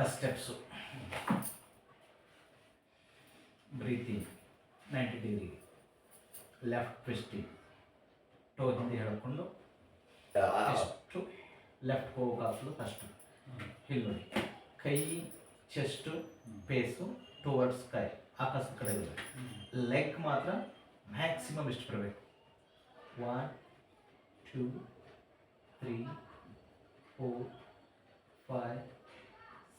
first steps breathing ninety degree left twisting toe ಹಿಂದೆ ಹೇಳ್ಕೊಂಡು ಎಷ್ಟು ಲೆಫ್ಟ್ ಹೋಗಾಕ್ಲು ಫಸ್ಟು ಇಲ್ಲಿ ನೋಡಿ ಕೈ ಚೆಸ್ಟು ಪೇಸು ಟುವರ್ಡ್ಸ್ ಕೈ ಆಕಾಶ ಕಡೆ ಇರಬೇಕು ಲೆಗ್ ಮಾತ್ರ ಮ್ಯಾಕ್ಸಿಮಮ್ ಇಷ್ಟು ಬರಬೇಕು one two three four five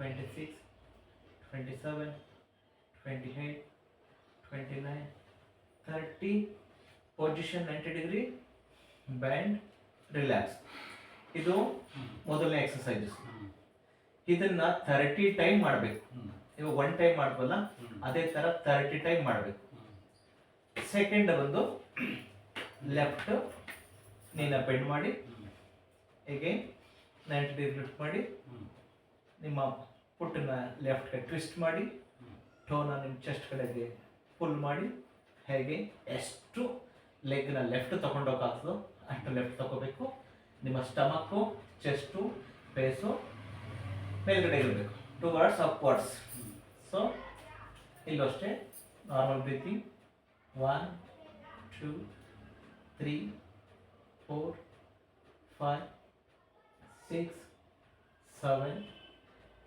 26, 27, 28, 29, 30, position 90 degree, bend, relax. ಇದು ಮೊದಲನೇ ಎಕ್ಸಸೈಜಸ್ ಇದನ್ನ ಥರ್ಟಿ ಟೈಮ್ ಮಾಡಬೇಕು. ಇವಾಗ ಒನ್ ಟೈಮ್ ಮಾಡ್ಬಲ್ಲ ಅದೇ ತರ ಥರ್ಟಿ ಟೈಮ್ ಮಾಡಬೇಕು. ಸೆಕೆಂಡ್ ಬಂದು ಲೆಫ್ಟ್ ನೀನ ಬೆಂಡ್ ಮಾಡಿ. ಹೇಗೆ ನೈಂಟಿ ಡಿಗ್ರಿ ಮಾಡಿ. ನಿಮ್ಮ ಪುಟ್ಟನ್ನ ಲೆಫ್ಟ್ಗೆ ಟ್ವಿಸ್ಟ್ ಮಾಡಿ ಟೋನ ನಿಮ್ಮ ಚೆಸ್ಟ್ ಕಡೆಗೆ ಪುಲ್ ಮಾಡಿ, ಹೇಗೆ ಎಷ್ಟು ಲೆಗ್ನ ಲೆಫ್ಟ್ ತೊಗೊಂಡೋಗ್ತದೋ ಅಷ್ಟು ಲೆಫ್ಟ್ ತಗೋಬೇಕು. ನಿಮ್ಮ ಸ್ಟಮಕ್ಕು ಚೆಸ್ಟು ಫೇಸು ಮೇಲ್ಗಡೆ ಇರಬೇಕು. ಟು ವರ್ಡ್ಸ್ ಅಪ್ವರ್ಡ್ಸ್ ಸೊ ಇಲ್ಲೂ ಅಷ್ಟೇ normal breathing one two three four five six seven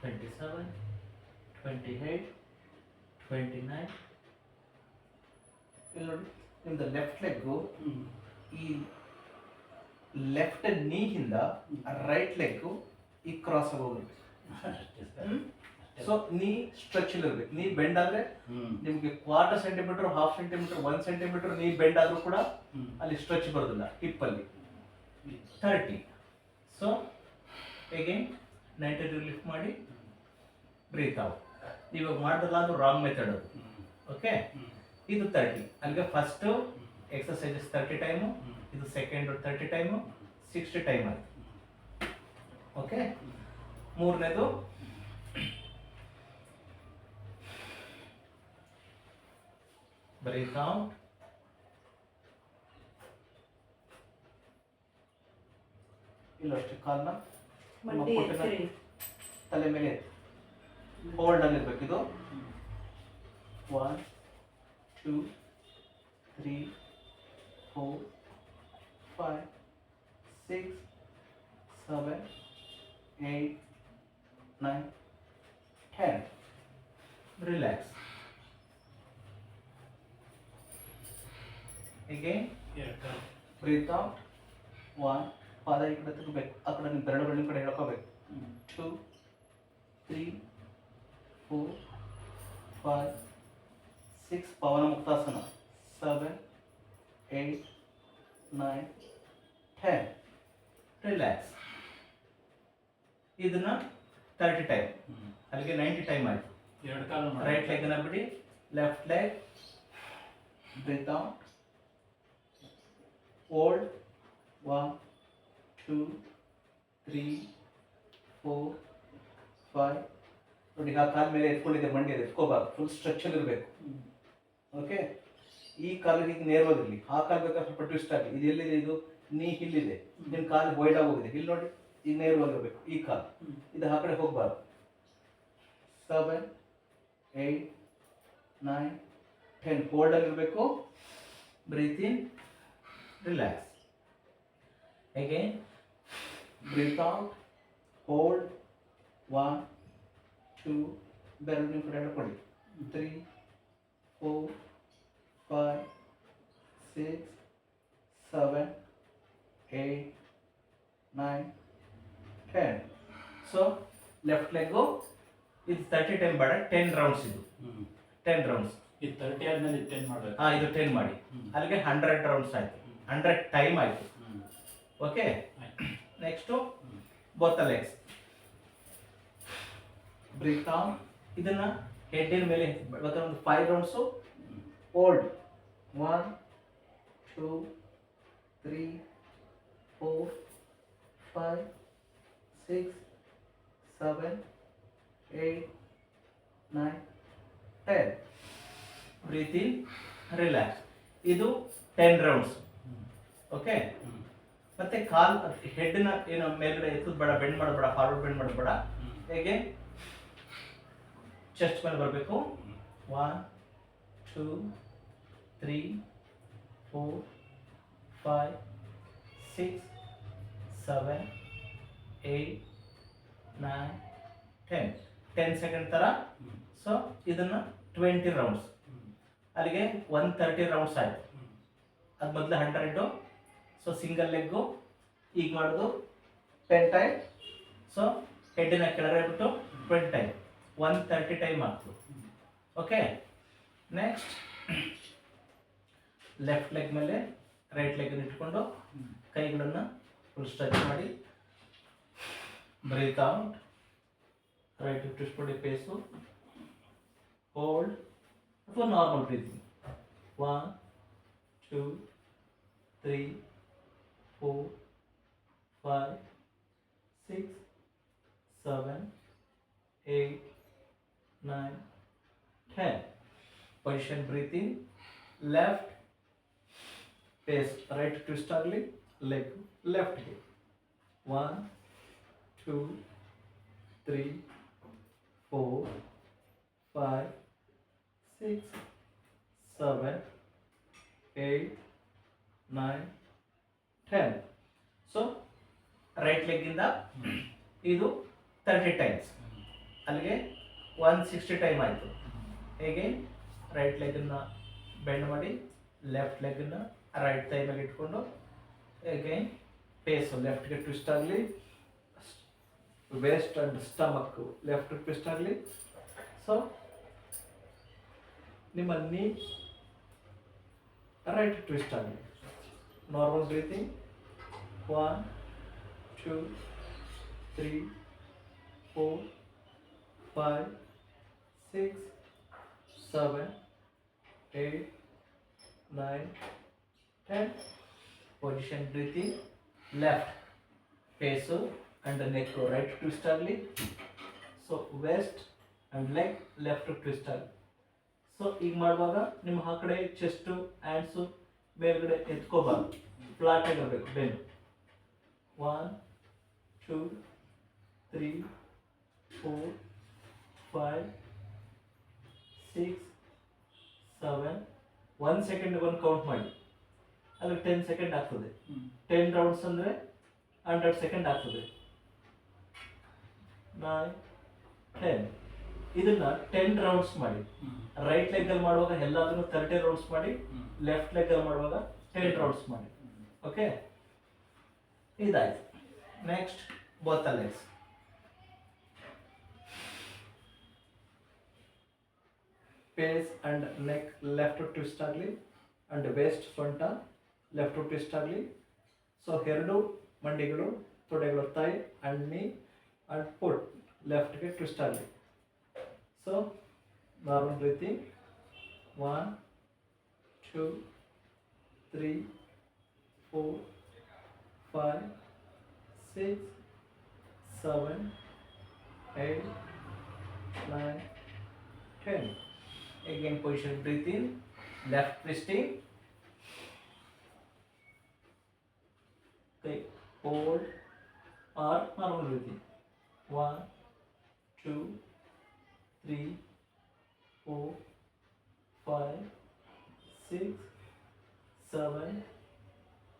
twenty five twenty six twenty seven twenty eight twenty nine ಇಲ್ಲಿ ನೋಡಿ ನಿಮ್ದು ಲೆಫ್ಟ್ ಲೆಗ್ಗು ಈ ಲೆಫ್ಟ್ ನೀಹಿಂದ ರೈಟ್ ಲೆಗ್ಗು ಈ cross ಆಗಿ ಹೋಗ್ಬೇಕು ಸೊ ನೀ ಸ್ಟ್ರೆಚ್ ಇರಬೇಕು. ನೀ ಬೆಂಡ್ ಆದ್ರೆ ನಿಮ್ಗೆ quarter centimetre half centimetre one centimetre knee bend ಆದ್ರೂ ಕೂಡ ಅಲ್ಲಿ ಸ್ಟ್ರೆಚ್ ಬರೋದಿಲ್ಲ ಹಿಪ್ ಅಲ್ಲಿ. ಥರ್ಟಿ ಸೊ ಹೇಗೆ ನೈಂಟಿ ಡಿಗ್ರಿ ಲಿಫ್ಟ್ ಮಾಡಿ. ಬ್ರೀತ್ ಔಟ್ ಇವಾಗ ಮಾಡಿದ್ರಲ್ಲ ಅದು ರಾಂಗ್ ಮೆಥಡ್ ಅದು. ಓಕೆ ಇದು ತರ್ಟಿ ಅಲ್ಲಿಗೆ ಫಸ್ಟ್ ಎಕ್ಸಸೈಸಸ್ ತರ್ಟಿ ಟೈಮು ಇದು second thirty time sixty time ಅದು ಓಕೆ ಮೂರನೇದು ಬ್ರೀತ್ ಔಟ್ ಇಲ್ಲಷ್ಟು ಕಾಲ್ನ ತಲೆ ಮೇಲೆ ಹೋಲ್ಡ್ ಅಲ್ಲಿ ಇರ್ಬೇಕು ಇದು one two three four five six seven eight nine ten relax ಹೀಗೆ ಬ್ರೀತ್ ಔಟ್ ಒನ್ ಪಾದ ಈ ಕಡೆ ತಿರ್ಗಬೇಕು ಆ ಕಡೆ ನಿಮ್ಮ ಬೆರಳುಗಳ ಕಡೆ ಹೇಳ್ಕೋಬೇಕು two three four five six Pavana Muktasana seven eight nine ten relax ಇದನ್ನ ತರ್ಟಿ ಟೈಮ್ ಅಲ್ಲಿಗೆ ನೈಂಟಿ ಟೈಮ್ ಆಯ್ತು ಎರಡು ಕಾಲು ರೈಟ್ ಲೆಗ್ನ ಬಿಡಿ left leg breathe out hold one two three four five ನೋಡಿ, ಆ ಕಾಲ ಮೇಲೆ ಎತ್ಕೊಂಡಿದೆ ಮಂಡಿ ಇದೆ, ಎತ್ಕೋಬಾರ್ದು ಫುಲ್ ಸ್ಟ್ರಕ್ಚರ್ ಇರಬೇಕು. ಓಕೆ ಈ ಕಾಲಿಗೆ ಈಗ ನೇರವಾಗಿರಲಿ. ಆ ಕಾಲ ಬೇಕಾದ್ರೆ ಸ್ವಲ್ಪ ಟ್ವಿಸ್ಟ್ ಆಗಲಿ. ಇದು ಎಲ್ಲಿದೆ ಇದು? ನೀ ಹಿಲ್ಲಿದೆ ನಿಮ್ಮ ಕಾಲು ವೈಡ್ ಆಗೋಗಿದೆ ಇಲ್ಲಿ ನೋಡಿ ಈಗ ನೇರವಾಗಿರಬೇಕು, ಈ ಕಾಲು. ಇದು ಆ ಕಡೆ ಹೋಗಬಾರ್ದು. Seven eight nine ten hold ಆಗಿರಬೇಕು ಇನ್ ರಿಲ್ಯಾಕ್ಸ್ ಹೇಗೆ breathe out hold one two ಬೆರಳು ನಿಮ್ಮ ಕಡೆ ಹೇಳ್ಕೊಳ್ಳಿ three four five six seven eight nine ten so left leg ಇದು ತರ್ಟಿ ಟೈಮ್ ಬೇಡ ಟೆನ್ ರೌಂಡ್ಸ್ ಇದು ಹ್ಮ್ ಟೆನ್ ರೌಂಡ್ಸ್ ಇದು ತರ್ಟಿ ಆದ್ಮೇಲೆ ಟೆನ್ ಮಾಡ್ಬೇಕು ಹಾಂ ಇದು ಟೆನ್ ಮಾಡಿ ಹ್ಮ್. ಅಲ್ಲಿಗೆ ಹಂಡ್ರೆಡ್ ರೌಂಡ್ಸ್ ಆಯಿತು ಹಂಡ್ರೆಡ್ ಟೈಮ್ ಆಯಿತು ಹ್ಮ್ ಓಕೆ ಆಯ್ತು. Next hmm. Both legs breathe on ಇದನ್ನ ಹೆಡ್ಡಿನ ಮೇಲೆ ಮತ್ತೆ ಒಂದು five rounds. Hold one two three four five six seven eight nine ten breathe in relax ಇದು ಟೆನ್ ರೌಂಡ್ಸ್ ಓಕೆ. ಮತ್ತೆ ಕಾಲ್ ಹೆಡ್ನ ಏನು ಮೇಲ್ಗಡೆ ಎತ್ತದ ಬೇಡ ಬೆಂಡ್ ಮಾಡಬೇಡ ಫಾರ್ವರ್ಡ್ ಬೆಂಡ್ ಮಾಡಬೇಡ. ಹೇಗೆ ಚೆಸ್ಟ್ ಮೇಲೆ ಬರಬೇಕು. One two three four five six seven eight nine ten ten second ಥರ. ಸೊ ಇದನ್ನು ಟ್ವೆಂಟಿ ರೌಂಡ್ಸ್. ಅಲ್ಲಿಗೆ ಒನ್ ತರ್ಟಿ ರೌಂಡ್ಸ್ ಆಯಿತು. ಅದು ಮೊದಲು ಹಂಡ್ರೆಡು ಸೊ ಸಿಂಗಲ್ ಲೆಗ್ಗು ಈಗ ಮಾಡೋದು ಟೆನ್ ಟೈಮ್ ಸೊ ಹೆಡ್ಡಿನ ಕೆಳಗಡೆ ಬಿಟ್ಟು twenty time one thirty time ಆಗ್ತು okay next left leg ಮೇಲೆ ರೈಟ್ ಲೆಗ್ ಇಟ್ಕೊಂಡು ಕೈಗಳನ್ನು ಫುಲ್ ಸ್ಟ್ರೆಚ್ ಮಾಡಿ ಬ್ರೀತ್ ಔಟ್ ರೈಟ್ ಮಾಡಿ ಫೇಸು ಹೋಲ್ಡ್ ಅಥವಾ normal breathing one two three four five six seven eight nine ten position breathing left face right twist ಆಗಲಿ leg ಲೆಫ್ಟ್ಗೆ one two three four five six seven eight nine ten so right ಲೆಗ್ಗಿಂದ ಇದು thirty times ಅಲ್ಲಿಗೆ one sixty time ಆಯಿತು. ಹೇಗೆ? Right ಲೆಗನ್ನು bend ಮಾಡಿ left ಲೆಗನ್ನು right ಮೇಲೆ ಇಟ್ಕೊಂಡು ಹೇಗೆ? ಲೆಫ್ಟ್ ಲೆಫ್ಟ್ಗೆ ಟ್ವಿಸ್ಟ್ ಆಗಲಿ waist and stomach left twist ಆಗಲಿ. ಸೊ ನಿಮ್ಮ ನೀ ರೈಟ್ ಟ್ವಿಸ್ಟ್ ಆಗಲಿ. Normal breathing one two three four five, six, seven, eight, nine, ten. Position breathing. Left face and the neck right twist ಆಗಲಿ so waist and leg left twist ಆಗಲಿ so ಈಗ ಮಾಡುವಾಗ ನಿಮ್ಮ ಆ ಕಡೆ chest hands ಮೇಲ್ಗಡೆ ಎತ್ಕೋಬಾರ್ದು flat ಆಗಿರ್ಬೇಕು ಬೆನ್ನು one two three four five six seven one second ಒಂದು ಕೌಂಟ್ ಮಾಡಿ. ಅಲ್ಲಿ ಟೆನ್ ಸೆಕೆಂಡ್ ಆಗ್ತದೆ. ಟೆನ್ ರೌಂಡ್ಸ್ ಅಂದರೆ ಹಂಡ್ರೆಡ್ ಸೆಕೆಂಡ್ ಆಗ್ತದೆ. ನೈನ್ ಟೆನ್ ಇದನ್ನ ಟೆನ್ ರೌಂಡ್ಸ್ ಮಾಡಿ. ರೈಟ್ ಲೆಗ್ ಅಲ್ಲಿ ಮಾಡುವಾಗ ಎಲ್ಲಾದ್ರೂ ತರ್ಟಿ ರೌಂಡ್ಸ್ ಮಾಡಿ. ಲೆಫ್ಟ್ ಲೆಗ್ ಅಲ್ಲಿ ಮಾಡುವಾಗ ಟೆನ್ ರೌಂಡ್ಸ್ ಮಾಡಿ. ಓಕೆ ಇದಾಯ್ತು. Next both legs face and neck left twist ಆಗಲಿ ಅಂಡ್ ವೇಸ್ಟ್ ಸೊಂಟ ಲೆಫ್ಟ್ ಟ್ವಿಸ್ಟ್ ಆಗಲಿ ಸೊ ಎರಡು ಮಂಡಿಗಳು ತೊಡೆಗಳು thigh and knee and foot ಲೆಫ್ಟ್ಗೆ twist ಆಗಲಿ so normal breathing one two three four five six seven eight nine ten again position breathe in left twisting okay hold or normal breathing one two three four five six seven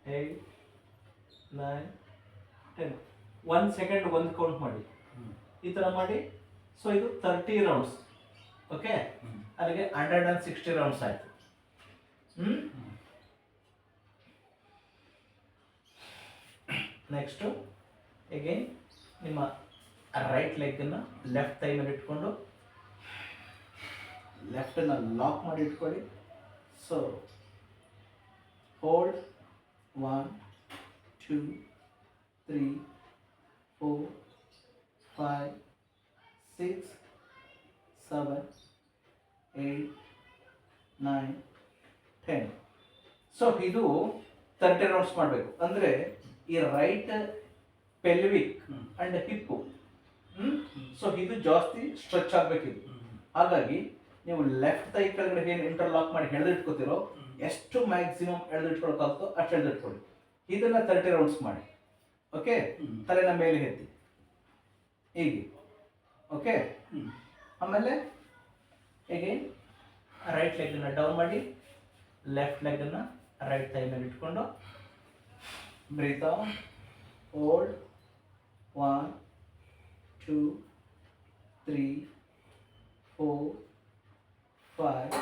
eight nine ten one second ಒಂದು count ಮಾಡಿ ಈ ಥರ ಮಾಡಿ so ಇದು thirty rounds okay ಅಲ್ಲಿಗೆ hundred and sixty rounds ಆಯಿತು. ಹ್ಞೂ next again ನಿಮ್ಮ ರೈಟ್ ಲೆಗ್ಗನ್ನು ಲೆಫ್ಟ್ ಥೈ ಮೇಲೆ ಇಟ್ಕೊಂಡು ಲೆಫ್ಟನ್ನು ಲಾಕ್ ಮಾಡಿ ಇಟ್ಕೊಳ್ಳಿ. So hold one two three four five six seven eight nine ten so ಇದು ತರ್ಟಿ ರೌಂಡ್ಸ್ ಮಾಡಬೇಕು. ಅಂದರೆ ಈ right pelvic. And hip so ಇದು ಜಾಸ್ತಿ ಸ್ಟ್ರೆಚ್ ಆಗಬೇಕಿದು ಹಾಗಾಗಿ ನೀವು ಲೆಫ್ಟ್ ಕೈ ಕೆಳಗಡೆ ಏನು ಇಂಟರ್ಲಾಕ್ ಮಾಡಿ ಎಳೆದಿಟ್ಕೋತಿರೋ ಎಷ್ಟು ಮ್ಯಾಕ್ಸಿಮಮ್ ಎಳೆದಿಟ್ಕೊಳಕ್ಕಾಗುತ್ತೋ ಅಷ್ಟು ಎಳೆದಿಟ್ಕೊಳ್ಳಿ ಇದನ್ನ ತರ್ಟಿ ರೌಂಡ್ಸ್ ಮಾಡಿ. ಓಕೆ ತಲೆನ ಮೇಲೆ ಎತ್ತಿ. ಹೀಗೆ. ಓಕೆ ಆಮೇಲೆ ಹೇಗೆ ರೈಟ್ ಲೆಗ್ನ ಡೌನ್ ಮಾಡಿ ಲೆಫ್ಟ್ ಲೆಗ್ನ ರೈಟ್ ಥೈ ಮೇಲೆ ಇಟ್ಕೊಂಡು breathe hold one two three four five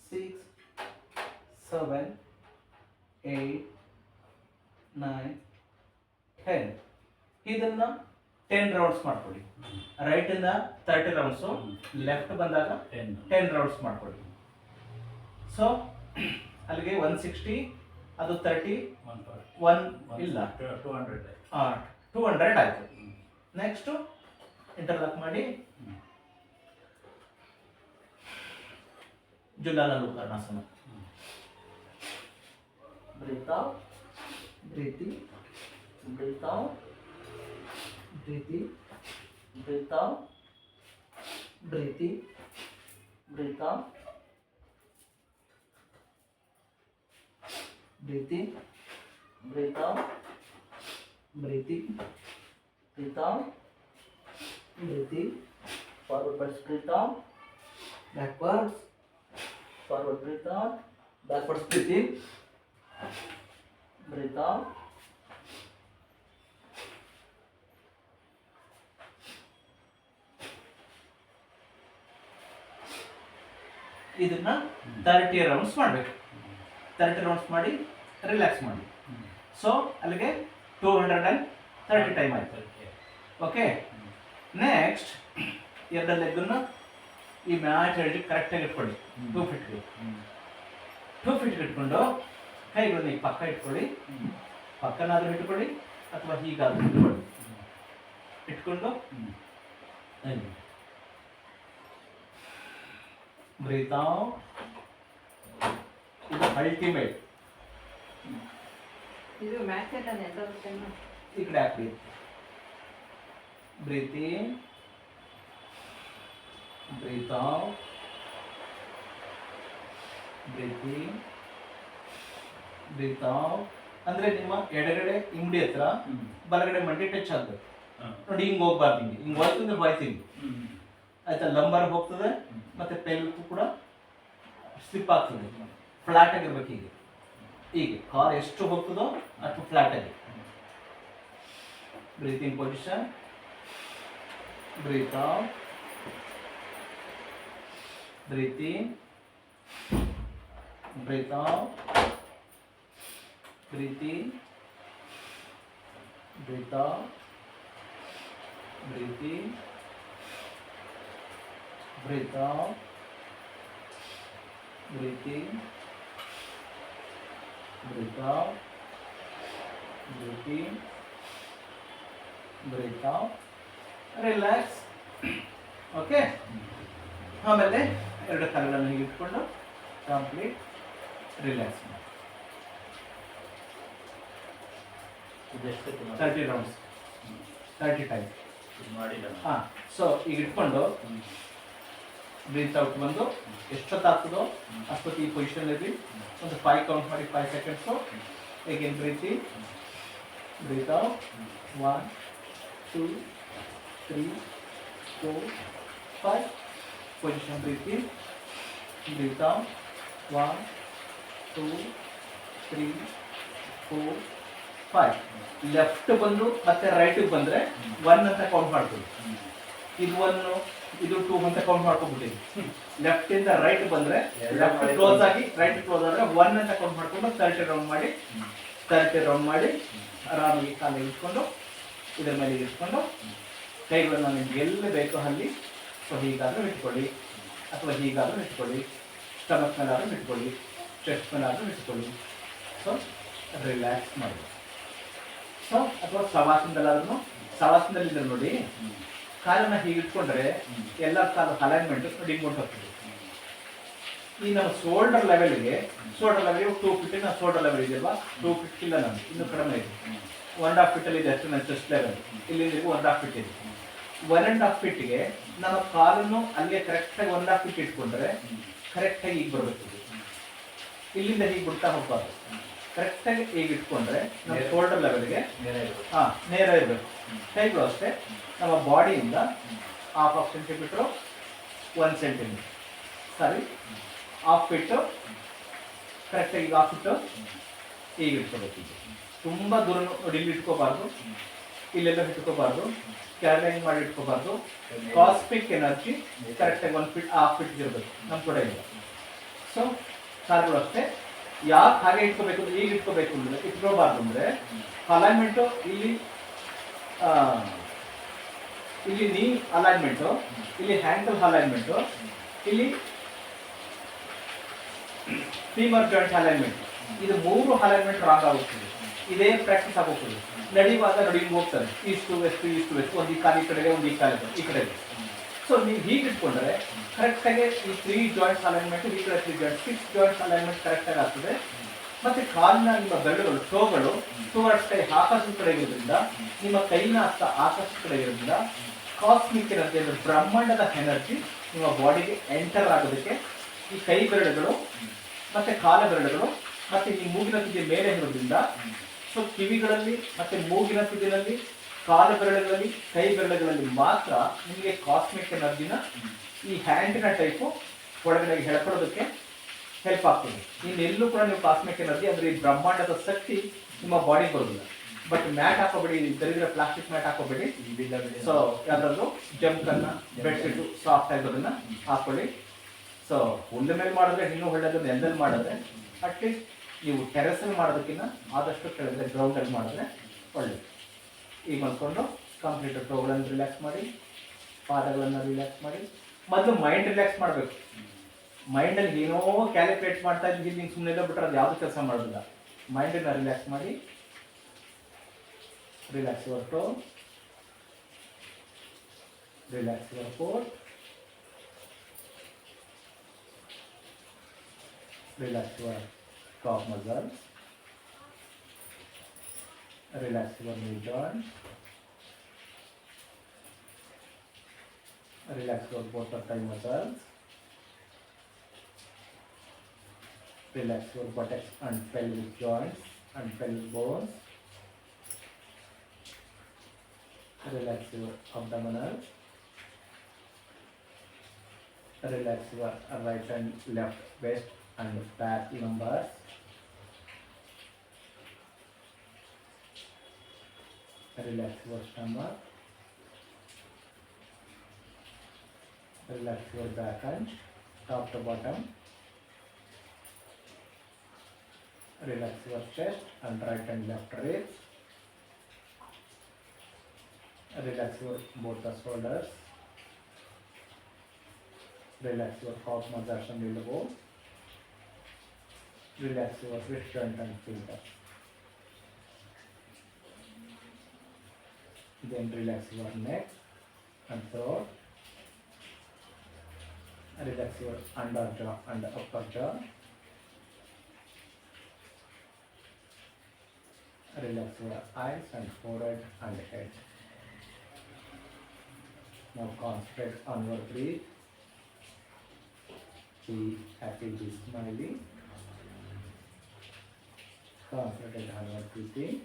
six seven eight nine ten ಇದನ್ನು ಟೆನ್ ರೌಂಡ್ಸ್ ಮಾಡ್ಕೊಳ್ಳಿ ಇಂದ ತರ್ಟಿ ರೌಂಡ್ಸು ಲೆಫ್ಟ್ ಬಂದಾಗ ಟೆನ್ ಟೆನ್ ರೌಂಡ್ಸ್ ಮಾಡ್ಕೊಳ್ಳಿ ಸೊ ಅಲ್ಲಿಗೆ ಒನ್ ಸಿಕ್ಸ್ಟಿ ಅದು ತರ್ಟಿ ಒನ್ ಒನ್ ಇಲ್ಲ. ಟೂ ಹಂಡ್ರೆಡ್ ಟೂ ಹಂಡ್ರೆಡ್ ಆಯಿತು. ನೆಕ್ಸ್ಟು ಇಂಟರ್ಲಾಕ್ ಮಾಡಿ. ಜುಲಾಲ ಕರ್ಣಾಸನ breathe out breathe breathe. Out ब्रीति ब्रीता ब्रीति ब्रीता ब्रीति ब्रीता ब्रीति पिता ब्रीति फॉरवर्ड ब्रीता बैकवर्ड्स फॉरवर्ड ब्रीता बैकवर्ड्स ब्रीति ब्रीता ಇದನ್ನ ತರ್ಟಿ ರೌಂಡ್ಸ್ ಮಾಡಬೇಕು. ತರ್ಟಿ ರೌಂಡ್ಸ್ ಮಾಡಿ ರಿಲ್ಯಾಕ್ಸ್ ಮಾಡಿ. ಸೊ ಅಲ್ಲಿಗೆ two hundred and thirty time ಆಯ್ತು. ಓಕೆ ನೆಕ್ಸ್ಟ್ ಎರಡು ಲೆಗ್ಗನ್ನು ಈ ಮ್ಯಾಚ್ ಹೇಳಿ ಕರೆಕ್ಟಾಗಿ ಇಟ್ಕೊಳ್ಳಿ. ಟೂ ಫಿಟ್ಗೆ ಟೂ ಫಿಟ್ಗೆ ಇಟ್ಕೊಂಡು ಕೈಗಳನ್ನ ಈ ಪಕ್ಕ ಇಟ್ಕೊಳ್ಳಿ. ಪಕ್ಕನಾದ್ರೂ ಇಟ್ಕೊಳ್ಳಿ ಅಥವಾ ಹೀಗಾದ್ರೂ ಇಟ್ಕೊಳ್ಳಿ. ಇಟ್ಕೊಂಡು ಬ್ರೀತ್ ಇದು ಅಲ್ಟಿಮೇಟ್ ಇದು ಮ್ಯಾಚ್ ಎಲ್ಲ ನೆನಪಾಗುತ್ತೇನೋ ಈ ಕಡೆ ಹಾಕಿ breathe in breathe out breathe in breathe out ಅಂದ್ರೆ ನಿಮ್ಮ ಎಡಗಡೆ ಇಂಬಡಿ ಹತ್ರ ಬಲಗಡೆ ಮಂಡಿ ಟಚ್ ಆಗ್ಬೇಕು ನೋಡಿ ಹಿಂಗ್ ಹೋಗ್ಬಾರ್ದು ಹಿಂಗೆ ಹಿಂಗ್ ಹೋಯ್ತು ಅಂದ್ರೆ ಹೋಯ್ತು ಹಿಂಗೆ ಆಯ್ತಾ ಲಂಬರ್ ಹೋಗ್ತದೆ, ಮತ್ತೆ ಪೆಲ್ಕು ಕೂಡ ಸ್ಲಿಪ್ ಆಗ್ತದೆ. ಫ್ಲಾಟ್ ಆಗಿರ್ಬೇಕು ಹೀಗೆ. ಹೀಗೆ ಕಾರ್ ಎಷ್ಟು ಹೋಗ್ತದೋ ಅಷ್ಟು ಫ್ಲಾಟ್ ಆಗಿ. Breathing position breathe out breathe breathing breathe out breathing breathe out, breathe in, breathe out, breathe in, breathe out, relax. Okay ಆಮೇಲೆ ಎರಡು ಕಾಲುಗಳನ್ನು ಹೀಗೆ ಇಟ್ಕೊಂಡು ಕಂಪ್ಲೀಟ್ ರಿಲ್ಯಾಕ್ಸ್ ಮಾಡಿ ತರ್ಟಿ ರೌಂಡ್ಸ್ ತರ್ಟಿ ಟೈಮ್ ಮಾಡಿಲ್ಲ. ಹಾಂ. ಸೊ ಈಗ ಇಟ್ಕೊಂಡು ಬ್ರೀತ್ ಔಟ್ ಬಂದು ಎಷ್ಟೊತ್ತಾಗ್ತದೋ ಅಷ್ಟೊತ್ತು ಈ ಪೊಸಿಷನ್ ಇರಲಿ ಒಂದು ಫೈವ್ ಕೌಂಟ್ ಮಾಡಿ five seconds ಹೇಗೇನು breathe breathe out one two three four five position in breathe out one two three four five left ಬಂದು ಮತ್ತೆ ರೈಟಿಗೆ ಬಂದರೆ ಒನ್ ಅಂತ ಕೌಂಟ್ ಮಾಡ್ತೀವಿ ಇದು ಒನ್ ಇದು ಟೂ ಅಂತ ಅಕೌಂಟ್ ಮಾಡ್ಕೊಂಡ್ಬಿಟ್ಟಿವಿ ಲೆಫ್ಟ್ ಇಂದ ರೈಟ್ ಬಂದ್ರೆ ಲೆಫ್ಟ್ ಕ್ಲೋಸ್ ಆಗಿ ರೈಟ್ ಕ್ಲೋಸ್ ಆದ್ರೆ ಒನ್ ಅಂತ ಅಕೌಂಟ್ ಮಾಡ್ಕೊಂಡು ತರ್ಟಿ ರೌಂಡ್ ಮಾಡಿ ತರ್ಟಿ ರೌಂಡ್ ಮಾಡಿ ಆರಾಮಾಗಿ ಕಾಲಿಗೆ ಇಟ್ಕೊಂಡು ಇದ್ರ ಮೇಲೆ ಇಟ್ಕೊಂಡು ಕೈಗಳನ್ನು ನಿಮ್ಗೆ ಎಲ್ಲ ಬೇಕೋ ಅಲ್ಲಿ ಸೊ ಹೀಗಾದ್ರೂ ಇಟ್ಕೊಳ್ಳಿ. ಅಥವಾ ಹೀಗಾದ್ರೂ ಇಟ್ಕೊಳ್ಳಿ. ಸ್ಟಮಕ್ ಮೇಲಾದ್ರೂ ಇಟ್ಕೊಳ್ಳಿ. ಚೆಸ್ಟ್ ಮೇಲಾದ್ರೂ ಇಟ್ಕೊಳ್ಳಿ. ಸೊ ರಿಲ್ಯಾಕ್ಸ್ ಮಾಡಿ. ಸೊ ಅಥವಾ ಸವಾಸನದಲ್ಲಾದ್ರೂ ಸವಾಸನದಲ್ಲಿ ನೋಡಿ ಕಾಲನ್ನ ಹೀಗೆ ಇಟ್ಕೊಂಡ್ರೆ ಎಲ್ಲ ಕಾಲ ಅಲೈನ್ಮೆಂಟ್ ಡಿಂಗ್ ಹೋಗ್ತದೆ ಈ ನಮ್ಮ ಶೋಲ್ಡರ್ ಲೆವೆಲ್ಗೆ ಶೋಲ್ಡರ್ ಲೆವೆಲ್ ಟೂ ಫಿಟ್ ನಮ್ಮ ಶೋಲ್ಡರ್ ಲೆವೆಲ್ ಇದೆಯಲ್ವಾ ಟೂ ಫಿಟ್ ಇಲ್ಲ ನಮ್ಗೆ, ಇನ್ನು ಕಡಿಮೆ ಇದೆ. ಒನ್ ಅಂಡ್ ಹಾಫ್ ಫಿಟ್ ಅಲ್ಲಿ ಇದೆ ಅಷ್ಟು ನನ್ನ ಚೆಸ್ಟ್ ಲೆವೆಲ್ ಇಲ್ಲಿ ಒನ್ ಹಾಫ್ ಫಿಟ್ ಇದೆ. ಒನ್ ಅಂಡ್ ಹಾಫ್ ಫಿಟ್ಗೆ ನಮ್ಮ ಕಾಲನ್ನು ಅಲ್ಲಿಗೆ ಕರೆಕ್ಟಾಗಿ ಒನ್ ಹಾಫ್ ಫಿಟ್ ಇಟ್ಕೊಂಡ್ರೆ ಕರೆಕ್ಟಾಗಿ ಈಗ ಬರಬೇಕು. ಇಲ್ಲಿಂದ ಹೀಗೆ ಬಿಡ್ತಾ ಹೋಗ್ಬಾರ್ದು. ಕರೆಕ್ಟಾಗಿ ಈಗ ಇಟ್ಕೊಂಡ್ರೆ ನಮ್ಮ ಶೋಲ್ಡರ್ ಲೆವೆಲ್ಗೆ ನೇರ ಇರ್ಬೇಕು. ಹಾ ನೇರ ಇರಬೇಕು. ಕೈಗಳು ಅಷ್ಟೇ. ನಮ್ಮ ಬಾಡಿಯಿಂದ half of centimetre one centimetre sorry? Half feet ಕರೆಕ್ಟಾಗಿ ಈಗ ಹಾಫ್ ಫಿಟ್ಟು ಈಗ ಇಟ್ಕೋಬೇಕು ತುಂಬ ದೂರ ನೋಡಿ ಇಲ್ಲಿ ಇಟ್ಕೋಬಾರ್ದು. ಇಲ್ಲೆಲ್ಲ ಇಟ್ಕೋಬಾರ್ದು ಕ್ಯಾರ್ಲೈನ್ ಮಾಡಿ ಇಟ್ಕೋಬಾರ್ದು. ಕಾಸ್ಪಿಕ್ ಎನರ್ಜಿ ಕರೆಕ್ಟಾಗಿ ಒನ್ ಫಿಟ್ ಹಾಫ್ ಫಿಟ್ ಇರಬೇಕು ನಮ್ಮ ಕಡೆ ಇಲ್ಲ ಸೊ ಕಾರ್ಗಳು ಅಷ್ಟೇ ಯಾಕೆ ಹಾಗೆ ಇಟ್ಕೋಬೇಕು ಅಂದ್ರೆ ಈಗ ಇಟ್ಕೋಬೇಕು ಅಂದ್ರೆ, ಇಟ್ಕೋಬಾರ್ದು ಅಂದ್ರೆ ಅಲೈನ್ಮೆಂಟು ಇಲ್ಲಿ ಇಲ್ಲಿ ನೀ ಅಲೈನ್ಮೆಂಟು ಇಲ್ಲಿ ಹ್ಯಾಂಡಲ್ ಅಲೈನ್ಮೆಂಟು ಇಲ್ಲಿ ಫೀಮರ್ ಜಾಯಿಂಟ್ ಅಲೈನ್ಮೆಂಟ್ ಇದು ಮೂರು ಅಲೈನ್ಮೆಂಟ್ ರಾಂಗ್ ಆಗುತ್ತದೆ. ಇದೇ ಪ್ರಾಕ್ಟೀಸ್ ಆಗೋಗ್ತದೆ ನಡೆಯುವಾಗ ನೋಡಿ ಹೋಗ್ತಾರೆ ಇಷ್ಟು ವೆಸ್ಟ್ ಇಷ್ಟು ವೆಸ್ಟ್, ಒಂದು ಈ ಕಾಲ ಈ ಕಡೆಗೆ, ಒಂದು ಈ ಕಾಲ ಈ ಕಡೆಗೆ. ಸೊ ನೀವು ಹೀಗೆ ಇಟ್ಕೊಂಡ್ರೆ ಕರೆಕ್ಟಾಗಿ ಈ ತ್ರೀ ಜಾಯಿಂಟ್ಸ್ ಅಲೈನ್ಮೆಂಟ್ ಈ ಕಡೆ three joint six joints alignment ಕರೆಕ್ಟಾಗಿ ಆಗ್ತದೆ. ಮತ್ತೆ ಕಾಲಿನ ನಿಮ್ಮ ಬೆರಳುಗಳು ಟೋಗಳು ಟುವರ್ಡ್ಸ್ ಕೈ ಆಕಾಶದ ಕಡೆ ಇರೋದ್ರಿಂದ, ನಿಮ್ಮ ಕೈನ ಹಸ್ತ ಆಕಾಶದ ಕಡೆ ಇರೋದ್ರಿಂದ ಕಾಸ್ಮಿಕ್ ಎನರ್ಜಿ ಬ್ರಹ್ಮಾಂಡದ ಎನರ್ಜಿ ನಿಮ್ಮ ಬಾಡಿಗೆ ಎಂಟರ್ ಆಗೋದಕ್ಕೆ ಈ ಕೈ ಬೆರಳುಗಳು ಮತ್ತೆ ಕಾಲ ಬೆರಳುಗಳು ಮತ್ತೆ ಈ ಮೂಗಿನ ತುದಿ ಮೇಲೆ ಇರೋದ್ರಿಂದ ಸೊ ಕಿವಿಗಳಲ್ಲಿ ಮತ್ತೆ ಮೂಗಿನ ತುದಿನಲ್ಲಿ ಕಾಲ ಬೆರಳುಗಳಲ್ಲಿ, ಕೈ ಬೆರಳುಗಳಲ್ಲಿ ಮಾತ್ರ ನಿಮಗೆ ಕಾಸ್ಮಿಕ್ ಎನರ್ಜಿನ ಈ ಹ್ಯಾಂಡಿನ ಟೈಪು ಒಳಗಡೆ ಹೇಳ್ಕೊಡೋದಕ್ಕೆ ಹೆಲ್ಪ್ ಆಗ್ತದೆ. ಇನ್ನೆಲ್ಲೂ ಕೂಡ ನೀವು ಕಾಸ್ಮೆಟಿಕ್ ಎನರ್ಜಿ ಅಂದ್ರೆ ಈ ಬ್ರಹ್ಮಾಂಡದ ಶಕ್ತಿ ನಿಮ್ಮ ಬಾಡಿ ಬರೋದಿಲ್ಲ. ಬಟ್ ಮ್ಯಾಟ್ ಹಾಕೋಬೇಡಿ ದರಿದ್ರ ಪ್ಲಾಸ್ಟಿಕ್ ಮ್ಯಾಟ್ ಹಾಕೋಬೇಡಿ. ಸೊ ಯಾವ್ದಾದ್ರು ಜಂಪ್ ಅನ್ನ ಬೆಡ್ಶೀಟ್ ಸಾಫ್ಟ್ ಆಗಿರೋದನ್ನ ಹಾಕೊಳ್ಳಿ ಸೊ ಹುಲ್ಲ ಮೇಲೆ ಮಾಡಿದ್ರೆ ಇನ್ನೂ ಒಳ್ಳೇದು ನೆಲದಲ್ಲಿ ಮಾಡಿದ್ರೆ ಅಟ್ಲೀಸ್ಟ್ ನೀವು ಟೆರೆಸ್ ಮಾಡೋದಕ್ಕಿಂತ ಆದಷ್ಟು ಕೆಳಗಡೆ ಗ್ರೌಂಡ್ ಅಲ್ಲಿ ಮಾಡಿದ್ರೆ ಒಳ್ಳೇದು. ಈಗ ಮಲ್ಕೊಂಡು ಕಂಪ್ಲೀಟ್ ಟೋಗಳನ್ನು ರಿಲ್ಯಾಕ್ಸ್ ಮಾಡಿ ಪಾದಗಳನ್ನು ರಿಲ್ಯಾಕ್ಸ್ ಮಾಡಿ. ಮೊದಲು ಮೈಂಡ್ ರಿಲ್ಯಾಕ್ಸ್ ಮಾಡಬೇಕು ಮೈಂಡಲ್ಲಿ ಏನೋ ಕ್ಯಾಲ್ಕುಲೇಟ್ ಮಾಡ್ತಾ ಇದ್ದೀವಿ ಹಿಂಗೆ ಸುಮ್ಮನೆ ಬಿಟ್ರೆ ಅದು ಯಾವುದು ಕೆಲಸ ಮಾಡೋದಿಲ್ಲ ಮೈಂಡನ್ನ ರಿಲ್ಯಾಕ್ಸ್ ಮಾಡಿ relax your toe relax your fore relax your top muscle relax your knee joint relax your both of muscles. Relax your buttocks and pelvic joints and pelvic bones. Relax your abdominals. Relax your right and left waist and back lumbars relax your stomach relax your back and top to bottom. Relax your chest and right and left ribs. Relax your both the shoulders. Relax your calf massage and elbow. Relax your wrist joint and fingers then relax your neck and throat relax your under jaw and upper jaw relax your eyes and forehead and head. Now concentrate on your breath be happy be smiling. Concentrate on your breathing.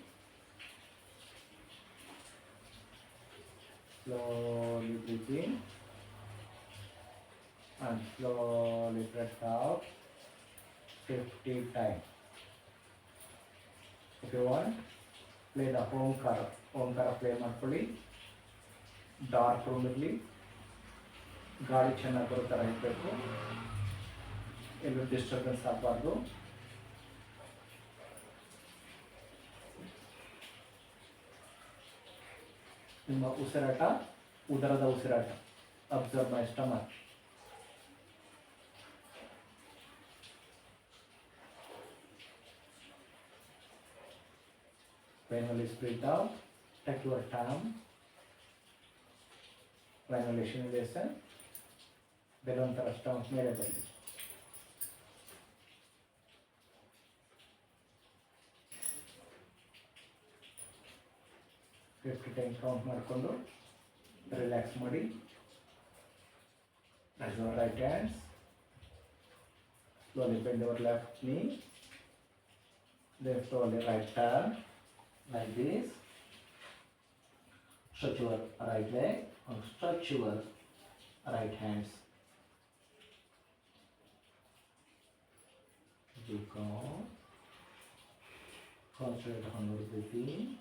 Slowly breathing and slowly breath out 50 times. If you want, play the Omkara. Omkara play ಮಾಡ್ಕೊಳ್ಳಿ dark ರೂಮಲ್ಲಿ ಗಾಳಿ ಚೆನ್ನಾಗಿ ಬರೋ ಥರ ಇರಬೇಕು ಎಲ್ಲೂ disturbance ಆಗಬಾರ್ದು ನಿಮ್ಮ ಉಸಿರಾಟ ಉದರದ ಉಸಿರಾಟ observe my stomach Finally, split out. Take your time. Finally, listen. Balloon ಥರ ಸ್ಟಮಕ್ ಮೇಲೆ ಬರಲಿ ಫಿಫ್ಟಿ ಟೈಮ್ ಕೌಂಟ್ ಮಾಡಿಕೊಂಡು ರಿಲ್ಯಾಕ್ಸ್ ಮಾಡಿ right hands slowly bend your left knee then slowly right turn Like this stretch your right leg and stretch your right hands Look on. Concentrate on your breathing.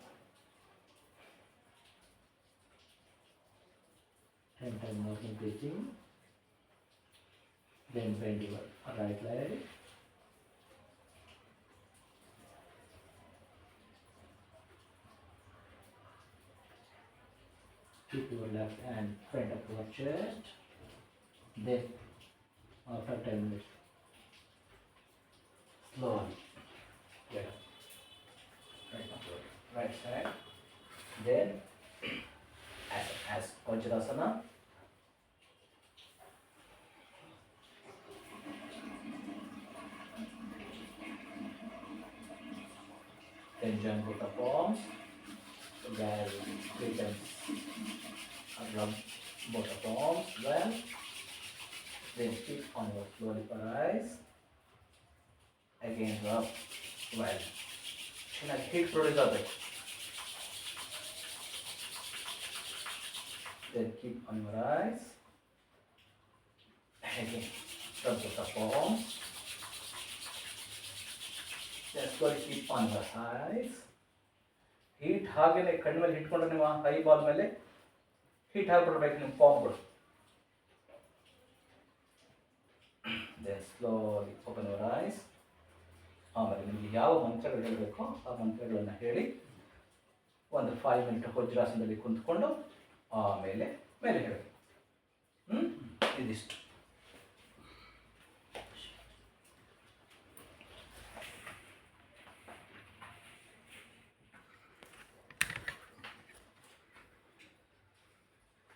Ten times breathing. Then bend your right leg. Keep your left hand front of your chest. Then after ten minutes, slowly get up. Right right side. Then as as Vajrasana. Then jump both the palms. Well, we can rub both the palms well. Then keep on your lower upper eyes. Again rub well. ಚೆನ್ನಾಗಿ heat produce ಆಗಬೇಕು Then keep on your eyes. Again, rub both the palms. Then slowly keep on your eyes. Heat ಹಾಗೇನೆ ಕಣ್ಣು ಮೇಲೆ ಇಟ್ಕೊಂಡು ನೀವು I ball ಮೇಲೆ heat ಹಾಕ್ಬಿಡ್ಬೇಕು ನಿಮ್ಮ ಪಾಮ್ಗಳು then slowly open your eyes ಆಮೇಲೆ ನಿಮಗೆ ಯಾವ ಮಂತ್ರಗಳು ಹೇಳಬೇಕು ಆ ಮಂತ್ರಗಳನ್ನು ಹೇಳಿ ಒಂದು ಫೈವ್ ಮಿನಿಟ್ ವಜ್ರಾಸನದಲ್ಲಿ ಕುಂತ್ಕೊಂಡು ಆಮೇಲೆ ಮೇಲೆ ಹೇಳಬೇಕು ಹ್ಞೂ ಇದಿಷ್ಟು.